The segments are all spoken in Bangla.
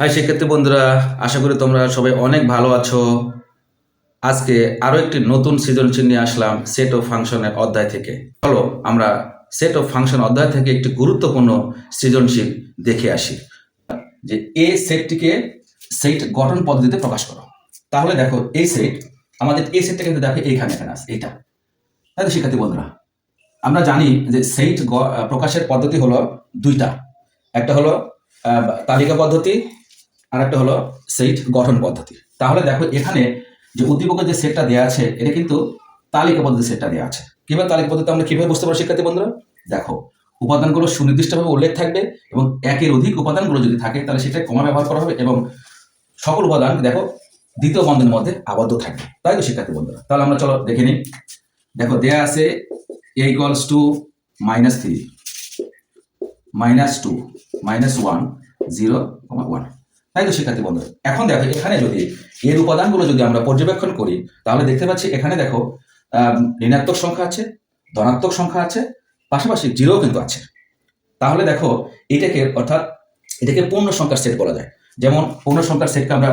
হাই শিক্ষার্থী বন্ধুরা, আশা করি তোমরা সবাই অনেক ভালো আছো। আজকে আরও একটি নতুন সৃজনশীল নিয়ে আসলাম সেট অফ ফাংশনের অধ্যায় থেকে। চলো, আমরা সেট অফ ফাংশন অধ্যায় থেকে একটি গুরুত্বপূর্ণ সৃজনশীল দেখে আসি। যে এ সেটটিকে সেট গঠন পদ্ধতিতে প্রকাশ করো। তাহলে দেখো, এই সেট আমাদের এই সেটটা কিন্তু দেখো এইখানে, এখানে আছে, এইটা। তাই তো, শিক্ষার্থী বন্ধুরা? আমরা জানি যে সেট প্রকাশের পদ্ধতি হলো দুইটা। একটা হলো তালিকা পদ্ধতি আর একটা হলো সেট গঠন পদ্ধতি। তাহলে দেখো এখানে যে উদ্দীপকের যে সেটটা দেওয়া আছে, এটা কিন্তু তালিকা পদ্ধতি সেটটা দেওয়া আছে। কীভাবে তালিকা পদ্ধতি আমরা কীভাবে বুঝতে পারো শিক্ষার্থী বন্ধুরা? দেখো, উপাদানগুলো সুনির্দিষ্টভাবে উল্লেখ থাকবে এবং একের অধিক উপাদানগুলো যদি থাকে, তাহলে সেটা কমা ব্যবহার করা হবে এবং সকল উপাদান দেখো দ্বিতীয় বন্ধনের মধ্যে আবদ্ধ থাকবে। তাই তো শিক্ষার্থী বন্ধুরা? তাহলে আমরা চলো দেখে নিই। দেখো, দেয়া আছে A equals to minus three minus two minus one zero one তাই তো শিক্ষার্থী বন্ধু এখন দেখো, এখানে যদি এর উপাদানগুলো যদি আমরা পর্যবেক্ষণ করি, তাহলে দেখতে পাচ্ছি এখানে দেখো ঋণাত্মক সংখ্যা আছে, ধনাত্মক সংখ্যা আছে, পাশাপাশি জিরো কিন্তু আছে। তাহলে দেখো, এটাকে অর্থাৎ এটাকে পূর্ণ সংখ্যার সেট বলা যায়। যেমন পূর্ণ সংখ্যার সেটকে আমরা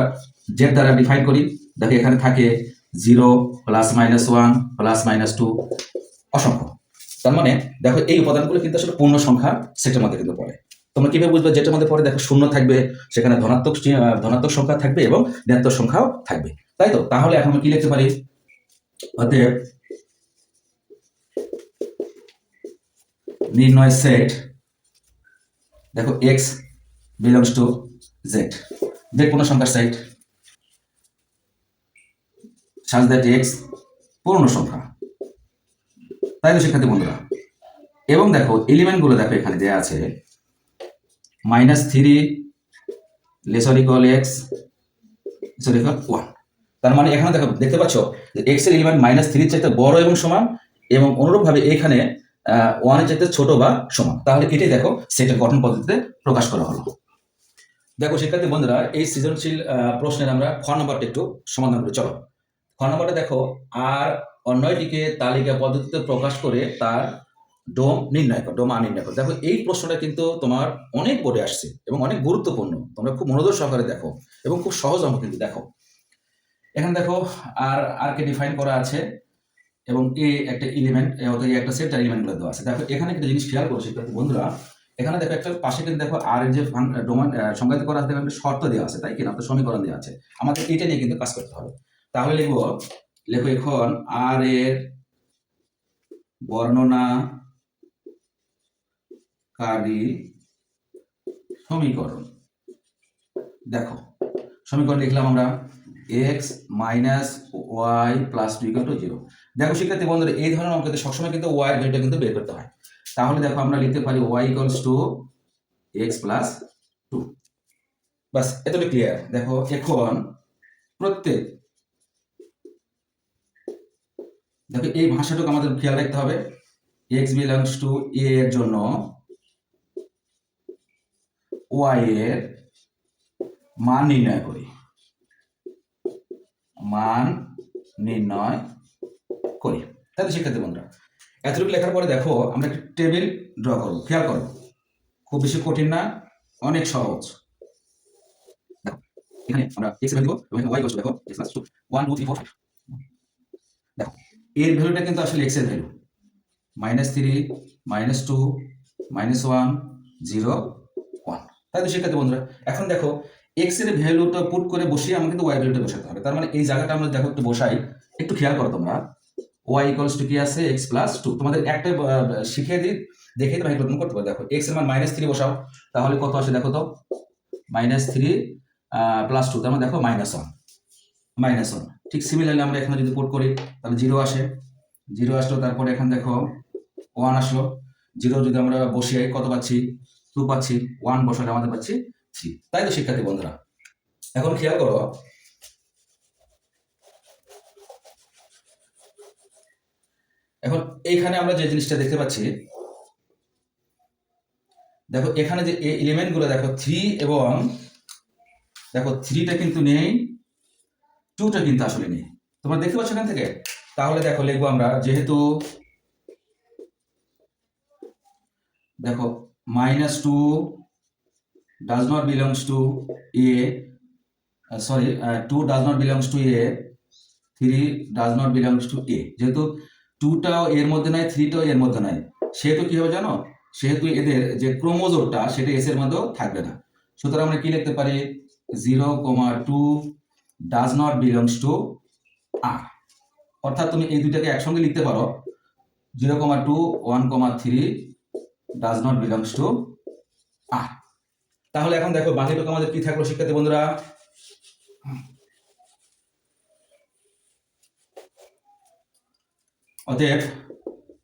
জেড দ্বারা ডিফাইন করি, দেখো এখানে থাকে zero plus minus one plus minus two অসংখ্য। তার মানে দেখো এই উপাদানগুলো কিন্তু আসলে পূর্ণ সংখ্যা সেটের মধ্যে কিন্তু পড়ে। তোমরা কীভাবে বুঝবে যেটার মধ্যে পরে দেখো শূন্য থাকবে, সেখানে ধনাত্মক ধনাত্মক সংখ্যা থাকবে এবং ঋণাত্মক সংখ্যাও থাকবে। তাই তো? তাহলে এখন আমি কি লিখতে পারি? অতএব নির্ণয় সেট, দেখো x belongs to Z Z পূর্ণ সংখ্যার সেট। সাজ দ্যাট এক্স পূর্ণ সংখ্যা। তাই তো শিক্ষার্থী বন্ধুরা, এবং দেখো এলিমেন্টগুলো দেখো এখানে দেওয়া আছে। Minus three lesser equal x lesser equal one তার মানে এখানে দেখো, দেখতে পাচ্ছ যে এক্সের এলিমেন্ট মাইনাস থ্রির চাইতে বড় এবং সমান এবং অনুরূপভাবে এখানে ওয়ানের চাইতে ছোট বা সমান। তাহলে এটাই দেখো সেটের গঠন পদ্ধতিতে প্রকাশ করা হলো। দেখো শিক্ষার্থী বন্ধুরা, এই সৃজনশীল প্রশ্নের আমরা খ নম্বরটা একটু সমাধান করি। চলো। খ নম্বরটা দেখো, আর অন্যটিকে তালিকা পদ্ধতিতে প্রকাশ করে তার ডোম নির্ণয় করো, ডোম নির্ণয় করো। দেখো, এই প্রশ্নটা কিন্তু তোমার অনেক বোর্ডে আসছে এবং অনেক গুরুত্বপূর্ণ। তোমরা খুব মনোযোগ সহকারে দেখো এবং খুব সহজ অঙ্ক কিন্তু দেখো। এখানে দেখো, আর আর কে ডিফাইন করা আছে এবং এ একটা এলিমেন্ট অর্থাৎ একটা সেট এলিমেন্টগুলো দেওয়া আছে। দেখো, এখানে একটা জিনিস খেয়াল করো, শিক্ষার্থী বন্ধুরা, এখানে দেখো একটা পাশে কিন্তু দেখো আর যে ডোমান সংজ্ঞায়িত করা আছে একটা শর্ত দেওয়া আছে, তাই কিনা তো সমীকরণ দেওয়া আছে। আমাদের এটা নিয়ে কিন্তু কাজ করতে হবে। তাহলে লিখব, লেখো এখন আর এর বর্ণনা কারী সমীকরণ। দেখো, সমীকরণ লিখলাম আমরা x minus y plus two equal to zero দেখো শিক্ষার্থী বন্ধুরা, এই ধরনের অঙ্কতে সবসময় কিন্তু ওয়াই ভ্যালুটা কিন্তু বের করতে হয়। তাহলে দেখো আমরা লিখতে পারি y equals to x plus two বাস এতটা ক্লিয়ার দেখো, এখন প্রত্যেক, দেখো এই ভাষাটুকু আমাদের খেয়াল রাখতে হবে। এক্স বিলংস টু এ এর জন্য ওয়াই এর মান নির্ণয় করি। মান নির্ণয় করি। তাহলে শিক্ষার্থী বন্ধুরা, এতটুকু লেখার পরে দেখো, আমরা একটা টেবিল ড্র করব। খেয়াল করো, খুব বেশি কঠিন না, অনেক সহজ। এখানে আমরা এক্স ভ্যালু দেখো, এর ভ্যালুটা কিন্তু আসলে x value. Minus three minus two minus one zero তাই তো শিক্ষার্থী বন্ধুরা, এখন দেখো এক্সের ভ্যালুটা পুট করে বসিয়ে আমাকে কিন্তু ওয়াই ভ্যালুটা বসাতে হবে। তার মানে এই জায়গাটা আমরা দেখো একটু বসাই, একটু খেয়াল করো তোমরা। ওয়াই ইকুয়ালস টু কি আছে? এক্স প্লাস টু তোমাদের একটা শিখিয়ে দিই দেখে তোমরা এগুলো করতে পারো। দেখো এক্সের মান মাইনাস থ্রি বসাও, তাহলে কত আসে দেখো তো? মাইনাস থ্রি প্লাস টু তার মানে দেখো মাইনাস ওয়ান মাইনাস ওয়ান ঠিক সিমিলারলি আমরা এখানে যদি পুট করি, তাহলে জিরো আসে। জিরো আসলো, তারপরে এখানে দেখো ওয়ান আসলো। জিরো যদি আমরা বসিয়ে কত পাচ্ছি? টু পাচ্ছি ওয়ান বসালে আমাদের পাচ্ছি থ্রি তাই তো শিক্ষার্থী বন্ধুরা? এখন খেয়াল করো, এখন এইখানে আমরা যে জিনিসটা দেখতে পাচ্ছি, দেখো এখানে যে এলিমেন্টগুলো, দেখো থ্রি এবং দেখো থ্রিটা কিন্তু নেই টুটা কিন্তু আসলে নেই। তোমরা দেখতে পাচ্ছ এখান থেকে? তাহলে দেখো, লিখব আমরা, যেহেতু দেখো minus two does not belongs to A sorry two does not belongs to A three does not belongs to A যেহেতু টুটাও এর মধ্যে নাই থ্রিটাও এর মধ্যে নাই, সেহেতু কি হবে জানো? সেহেতু এদের যে ক্রোমোজোরটা সেটা এস এর মধ্যেও থাকবে না। সুতরাং আমরা কি লিখতে পারি? Zero comma two does not belongs to আর অর্থাৎ তুমি এই দুইটাকে একসঙ্গে লিখতে পারো। Zero comma two one comma three does not belongs to আর তাহলে এখন দেখো বাকিটুকু আমাদের কি থাকল শিক্ষার্থী বন্ধুরা? অতএব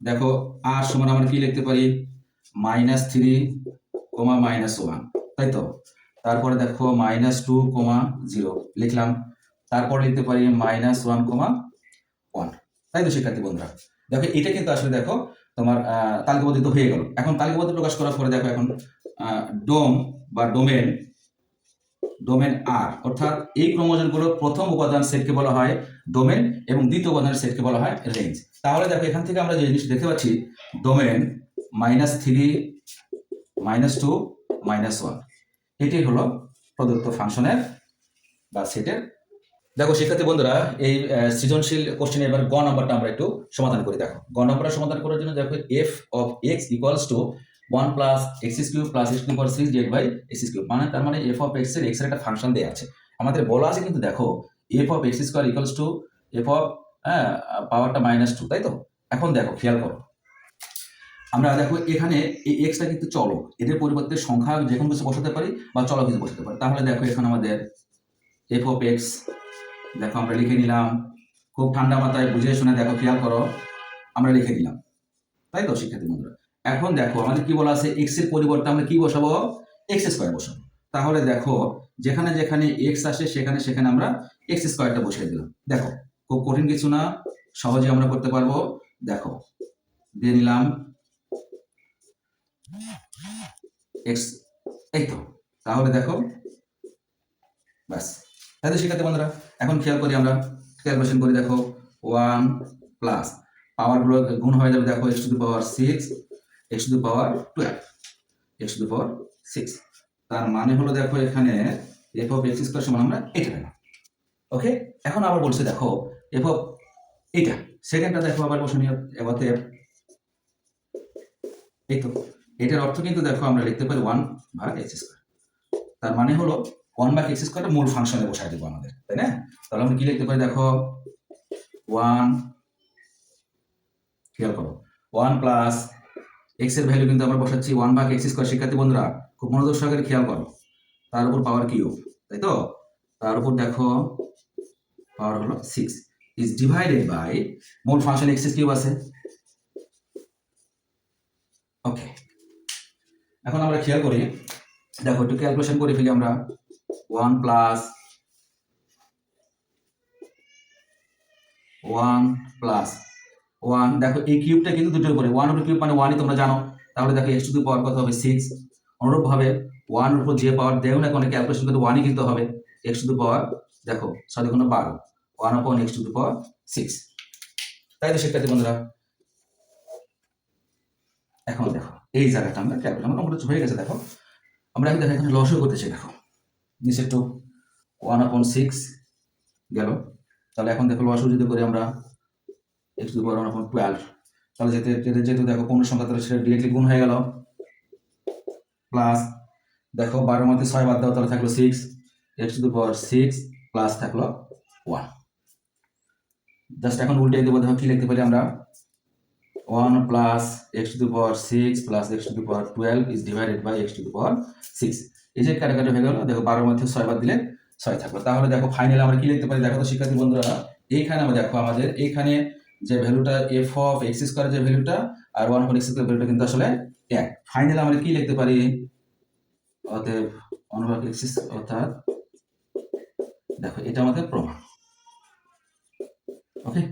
দেখো আর সমান আমরা কি লিখতে পারি? Minus three comma minus one তাই তো? তারপরে দেখো মাইনাস টু কমা জিরো লিখলাম। তারপর লিখতে পারি মাইনাস ওয়ান কমা ওয়ান তাই তো শিক্ষার্থী বন্ধুরা? দেখো, এটা কিন্তু আসলে দেখো তোমার আহ, তালিকাবদ্ধিত হয়ে গেল। এখন তালিকাবদ্ধ প্রকাশ করার পরে দেখো এখন ডোম বা ডোমেন ডোমেন আর অর্থাৎ এই ক্রোমোজোমগুলোর প্রথম উপাদান সেটকে বলা হয় ডোমেন এবং দ্বিতীয় উপাদানের সেটকে বলা হয় রেঞ্জ। তাহলে দেখো এখান থেকে আমরা যে জিনিস দেখতে পাচ্ছি domain minus three minus two minus one. এটি হলো প্রদত্ত ফাংশনের বা সেটের দেখো, শিক্ষার্থী বন্ধুরা, এই সৃজনশীল কোশ্চেনে এবার গ নাম্বারটা আমরা একটু সমাধান করি। দেখো, গ নাম্বারটা সমাধান করার জন্য দেখো f of x equals to one plus x cube plus x cube six divide by x cube মানে তার মানে এফ অফ এক্সের এক্সের একটা ফাংশন দেওয়া আছে। আমাদের বলা আছে কিন্তু দেখো f of x square equals to f of হ্যাঁ পাওয়ারটা মাইনাস টু তাই তো? এখন দেখো, খেয়াল করো। আমরা দেখো, এখানে এই এক্সটা কিন্তু চলো এদের পরিবর্তে সংখ্যা যে কোনো কিছু বসাতে পারি বা চলো কিছু বসাতে পারি। তাহলে দেখো, এখানে আমাদের এফ অফ এক্স দেখো, আমরা লিখে নিলাম, খুব ঠান্ডা মাথায় বুঝে শুনে দেখো, খেয়াল করো, আমরা লিখে দিলাম। তাই তো, শিক্ষার্থী বন্ধুরা? এখন দেখো, আমাদের কি বলা আছে? এক্সের পরিবর্তে আমরা কি বসাবো? এক্স স্কোয়ার বসাবো। তাহলে দেখো, যেখানে যেখানে এক্স আসে, সেখানে সেখানে আমরা এক্স স্কোয়ারটা বসিয়ে দিলাম। দেখো, খুব কঠিন কিছু না সহজে আমরা করতে পারব। দেখো, দিয়ে নিলাম। এক্স এই তো। তাহলে দেখো, ব্যাস। তাই তো শিক্ষার্থী বন্ধুরা এখন খেয়াল করি আমরা ক্যালকুলেশন করি, দেখো ওয়ান প্লাস পাওয়ারগুলো গুণ হয়ে যাবে, দেখো x to the power six x to the power twelve x to the power six তার মানে হলো, দেখো, এখানে এফ অফ এক্স স্কোয়ার সমান আমরা এটা পেলাম। ওকে এখন আবার বলছে, দেখো এফ অফ এটা। সেকেন্ডটা দেখো, আবার বসনীয় এবার এই তো। এটার অর্থ কিন্তু, দেখো, আমরা লিখতে পারি ওয়ান ভাগ এক্স স্কোয়ার তার মানে হলো ওয়ান ভাগ এক্স স্কোয়ারটা মূল ফাংশনে বসাই দেবো আমাদের, তাই না? তাহলে আমরা কি লিখতে পারি দেখো? ওয়ান খেয়াল করো ওয়ান প্লাস এক্সের ভ্যালু কিন্তু আমরা বসাচ্ছি ওয়ান ভাগ এক্স স্কোয়ার শিক্ষার্থী বন্ধুরা, খুব মনোযোগ সহকারে খেয়াল করো। তার উপর পাওয়ার কিউব তাই তো? তার উপর দেখো পাওয়ার হলো সিক্স ইজ ডিভাইডেড বাই মূল ফাংশন এক্স কিউব আছে। ওকে এখন আমরা খেয়াল করি, দেখো একটু ক্যালকুলেশন করে ফেলি আমরা। One plus one plus one দেখো, এই কিউবটা কিন্তু দুটোর উপরে। ওয়ান উপর কিউব মানে ওয়ানই তোমরা জানো। তাহলে দেখো এক্স টু দি পাওয়ার কত হবে? সিক্স অনুরূপভাবে ওয়ান উপর যে পাওয়ার দেও না কোনো ক্যালকুলেশন করতে ওয়ানই কিন্তু হবে। এক্স টু দি পাওয়ার দেখো সরি কোনো বারো। One upon x to the power six তাই তো, শিক্ষার্থী বন্ধুরা? এখন দেখো, এই জায়গাটা আমরা ক্যালকুলেশন মোটামুটি হয়ে গেছে, দেখো। আমরা এখন দেখো এখানে লসও করতেছি দেখো। নিচে টু ওয়ান আপন সিক্স গেল। তাহলে এখন দেখো লসও যদি করি আমরা x power one upon twelve তাহলে যেতে যেতে, যেহেতু দেখো পনেরো সংখ্যা, তাহলে সেটা ডিরেক্টলি গুণ হয়ে গেল। প্লাস দেখো বারোর মধ্যে ছয় বাদ দাও, তাহলে থাকল six x to power six plus থাকল ওয়ান জাস্ট এখন উল্টে দেবো, দেখো কি লিখতে পারি আমরা? One plus x to power six plus x to power twelve is divided by x to power six এই যে হয়ে গেল, দেখো বারোর মধ্যে ছয় বাদ দিলে ছয় থাকল। তাহলে দেখো ফাইনাল আমরা কি লিখতে পারি? দেখো তো শিক্ষার্থী বন্ধুরা, এইখানে আমরা দেখো আমাদের, এইখানে যে ভ্যালুটা এফ অফ এক্স স্কোয়ার যে ভ্যালুটা আর ওয়ান অফ এক্স স্কোয়ার ভ্যালুটা কিন্তু আসলে এক। ফাইনাল আমরা কি লিখতে পারি? অতএব অফ এক্স অর্থাৎ দেখো এটা আমাদের প্রমাণ। ওকে